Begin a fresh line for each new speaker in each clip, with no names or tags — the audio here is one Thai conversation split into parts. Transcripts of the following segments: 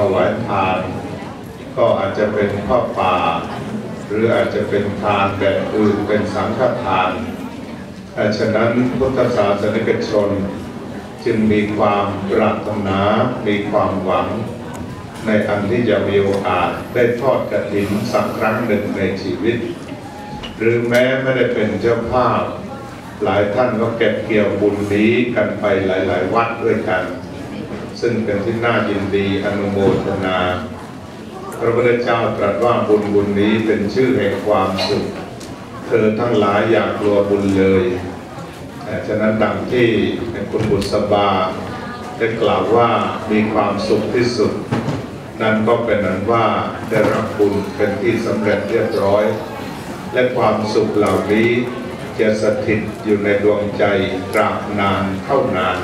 ถวายทาน ก็อาจจะเป็นข้าวป่า หรืออาจจะเป็นทานแบบอื่นเป็นสังฆทานแต่ฉะนั้นพุทธศาสนิกชน จึงมีความปรารถนา มีความหวัง ในอันที่จะมีโอกาสได้ทอดกระถินสักครั้งหนึ่งในชีวิต หรือแม้ไม่ได้เป็นเจ้าภาพ หลายท่านก็เก็บเกี่ยวบุญนี้กันไปหลาย ๆ วัดด้วยกัน ซึ่งเป็นที่น่ายินดีอนุโมทนา พระพุทธเจ้าตรัสว่าบุญบุญนี้เป็นชื่อแห่งความสุข เธอทั้งหลายอย่ากกลัวบุญเลยแต่ฉะนั้นดังที่คุณบุษบาได้กล่าวว่ามีความสุขที่สุด นั่นก็เป็นนั้นว่าได้รับบุญเป็นที่สำเร็จเรียบร้อย และความสุขเหล่านี้จะสถิตอยู่ในดวงใจตราบนานเท่านาน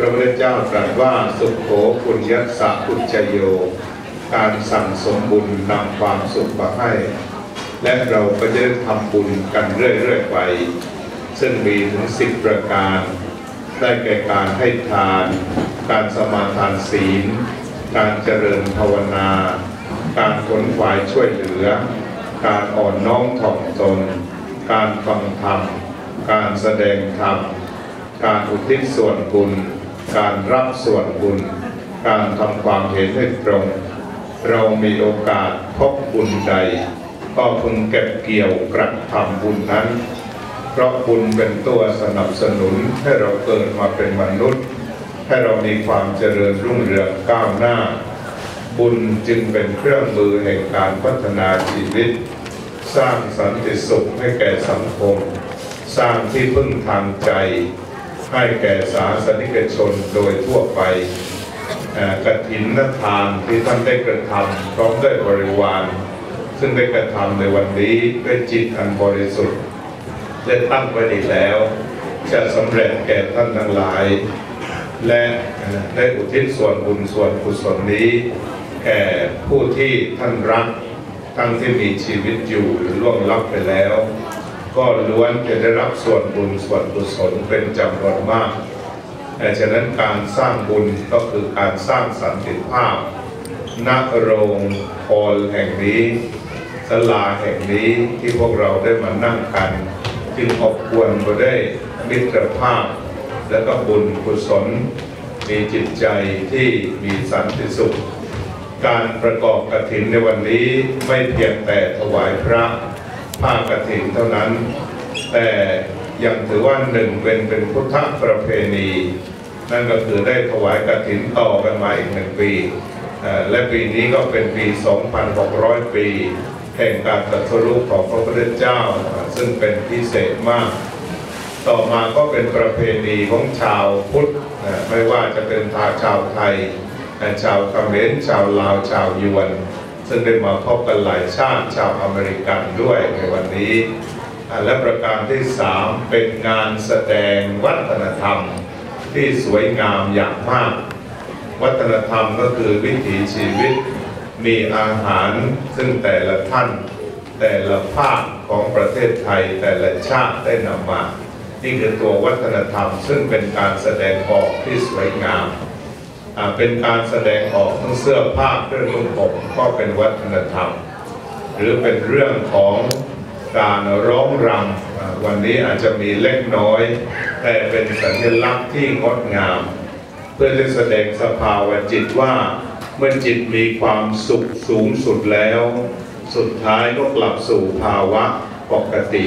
พระพุทธเจ้าตรัสว่าสุขโขปุญญัสสะอุจโย การสั่งสมบุญนำความสุขมาให้ และเราก็จะได้ทำบุญกันเรื่อยๆไป ซึ่งมีถึงสิบประการ ได้แก่การให้ทาน การสมาทานศีล การเจริญภาวนา การขนขวายช่วยเหลือ การอ่อนน้อมถ่อมตน การฟังธรรม การแสดงธรรม การอุทิศส่วนบุญ การรับส่วนบุญ การทำความเห็นให้ตรง เรามีโอกาสพบบุญใด ก็พึงเก็บเกี่ยวกระทำบุญนั้น เพราะบุญเป็นตัวสนับสนุนให้เราเกิดมาเป็นมนุษย์ ให้เรามีความเจริญรุ่งเรืองก้าวหน้า บุญจึงเป็นเครื่องมือแห่งการพัฒนาชีวิต สร้างสันติสุขให้แก่สังคม สร้างที่พึ่งทางใจ ให้แก่สาสนิกชนโดยทั่วไปเอ่อกฐินนทานที่ท่านได้กระทำพร้อมด้วยบริวาร ซึ่งได้กระทำในวันนี้ด้วยจิตอันบริสุทธิ์ได้ตั้งไว้ดีแล้ว จะสำเร็จแก่ท่านทั้งหลาย และได้อุทิศส่วนบุญส่วนกุศลนี้ แก่ผู้ที่ท่านรัก ทั้งที่มีชีวิตอยู่หรือล่วงลับไปแล้ว ก็ล้วนจะได้รับส่วนบุญส่วนกุศลเป็นจำนวนมากแต่ฉะนั้นการสร้างบุญก็คือการสร้างสันติภาพณโรงพอลแห่งนี้ศาลาแห่งนี้ที่พวกเราได้มานั่งกัน จึงอบอวลไปได้มิตรภาพ และก็บุญกุศลมีจิตใจที่มีสันติสุข การประกอบกฐินในวันนี้ไม่เพียงแต่ถวายพระ ผ้ากฐินเท่านั้น แต่ยังถือว่าหนึ่งเป็นเป็นพุทธประเพณี นั่นก็คือได้ถวายกฐินต่อกันมาอีกหนึ่งปี และปีนี้ก็เป็นปี 2,600 ปี แห่งการตรัสรู้ของพระพุทธเจ้า ซึ่งเป็นพิเศษมาก ต่อมาก็เป็นประเพณีของชาวพุทธ ไม่ว่าจะเป็นทาชาวไทย ชาวเขมรชาวลาวชาวยวน ซึ่งได้มาพบกันหลายชาติชาวอเมริกันด้วยในวันนี้ และประการที่สามเป็นงานแสดงวัฒนธรรมที่สวยงามอย่างมาก วัฒนธรรมก็คือวิถีชีวิตมีอาหารซึ่งแต่ละท่าน แต่ละภาคของประเทศไทยแต่ละชาติได้นำมา นี่คือตัววัฒนธรรมซึ่งเป็นการแสดงออกที่สวยงาม เป็นการแสดงออกทั้งเสื้อผ้าเครื่องนุ่งห่มก็เป็นวัฒนธรรม หรือเป็นเรื่องของการร้องรำวันนี้อาจจะมีเล็กน้อย แต่เป็นสัญลักษณ์ที่งดงาม เพื่อจะแสดงสภาวะจิตว่าเมื่อจิตมีความสุขสูงสุดแล้ว สุดท้ายก็กลับสู่ภาวะปกติ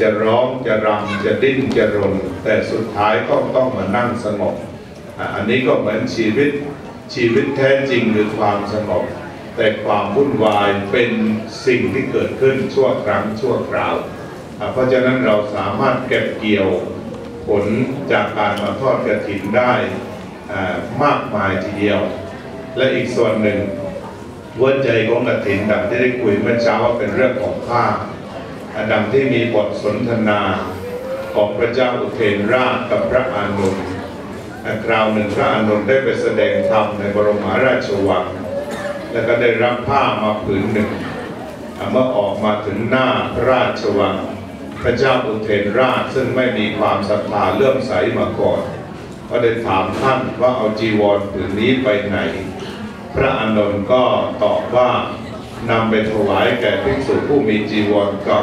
จะร้องจะรำจะดิ้นจะรน แต่สุดท้ายก็ต้องมานั่งสงบ อันนี้ก็เหมือนชีวิตชีวิตแท้จริงคือความสงบแต่ความวุ่นวายเป็นสิ่งที่เกิดขึ้นชั่วครั้งชั่วคราว เพราะฉะนั้นเราสามารถเก็บเกี่ยวผลจากการมาทอดกระถินได้มากมายทีเดียว และอีกส่วนหนึ่งหัวใจของกระถินดังที่ได้คุยเมื่อเช้าว่าเป็นเรื่องของผ้าดังที่มีบทสนทนาของพระเจ้าอุเทนราชกับพระอานนท์ คราวหนึ่งพระอานนท์ได้ไปแสดงธรรมในบรมราชวัง แล้วก็ได้รับผ้ามาผืนหนึ่งเมื่อออกมาถึงหน้าพระราชวัง พระเจ้าอุเทนราชซึ่งไม่มีความศรัทธาเลื่อมใสมาก่อน ก็ได้ถามท่านว่าเอาจีวรผืนนี้ไปไหน พระอานนท์ก็ตอบว่านำไปถวายแก่ภิกษุผู้มีจีวรเก่า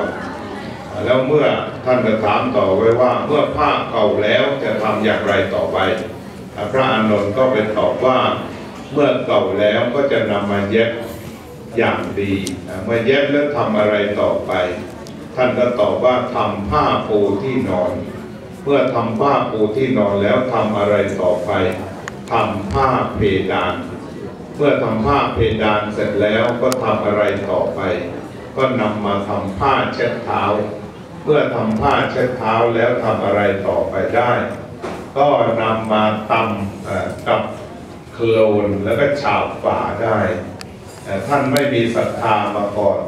แล้วเมื่อท่านก็ถามต่อไว้ว่า เมื่อผ้าเก่าแล้วจะทำอย่างไรต่อไป พระอานนท์ก็ไปตอบว่าเมื่อเก่าแล้วก็จะนำมาเย็บอย่างดีเมื่อเย็บแล้วทำอะไรต่อไป ท่านก็ตอบว่าทำผ้าปูที่นอน เมื่อทำผ้าปูที่นอนแล้วทำอะไรต่อไปทำผ้าเพดาน เมื่อทำผ้าเพดานเสร็จแล้วก็ทำอะไรต่อไป ก็นำมาทำผ้าเช็ดเท้า เมื่อทำผ้าเช็ดเท้าแล้วทำอะไรต่อไปได้ ก็นำมาตำกับโคลนแล้วก็ฉาบฝาได้ท่านไม่มีศรัทธามาก่อน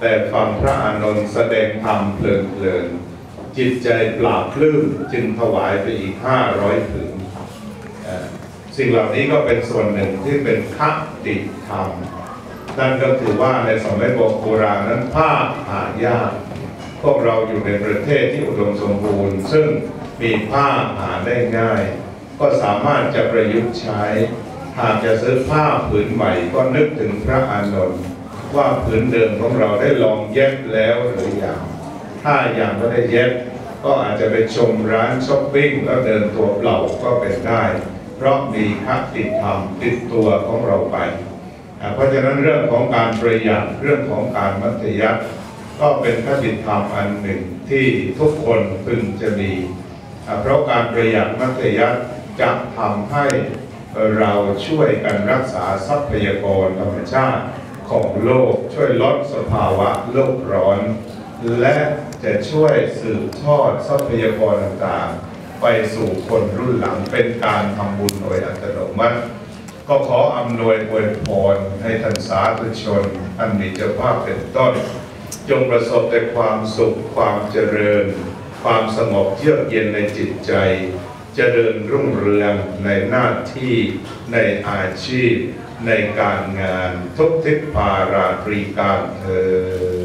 แต่ฟังพระอานนท์แสดงธรรมเพลินๆจิตใจปราบปลื้มจึงถวายไปอีกห้าร้อยผืนเอ่อสิ่งเหล่านี้ก็เป็นส่วนหนึ่งที่เป็นคติธรรม นั่นก็คือว่าในสมัยโบราณนั้นผ้าหายาก พวกเราอยู่ในประเทศที่อุดมสมบูรณ์ ซึ่งมีผ้าหาได้ง่าย ก็สามารถจะประยุกต์ใช้ หากจะซื้อผ้าผืนใหม่ก็นึกถึงพระอานนท์ว่าผืนเดิมของเราได้ลองเย็บแล้วหรือยังถ้ายังไม่ได้เย็บก็อาจจะไปชมร้านช้อปปิ้งแล้วเดินตัวเปล่าก็เป็นได้ เพราะมีคติธรรมติดตัวของเราไป เพราะฉะนั้นเรื่องของการประหยัดเรื่องของการมัธยัติ ก็เป็นคติธรรมอันหนึ่งที่ทุกคนพึงจะมี เพราะการประหยัดมัธยัติจะทำให้เราช่วยกันรักษาทรัพยากรธรรมชาติของโลกช่วยลดสภาวะโลกร้อน และจะช่วยสืบทอดทรัพยากรต่างๆ ไปสู่คนรุ่นหลังเป็นการทำบุญโดยอัตโนมัติ ก็ขออำนวยอวยพรให้ท่านสาธุชนอันมีเจ้าภาพเป็นต้น จงประสบแต่ความสุขความเจริญ ความสงบเยือกเย็นในจิตใจ เจริญรุ่งเรืองในหน้าที่ในอาชีพ ในการงานทุกทิศภาราตรีการเธอ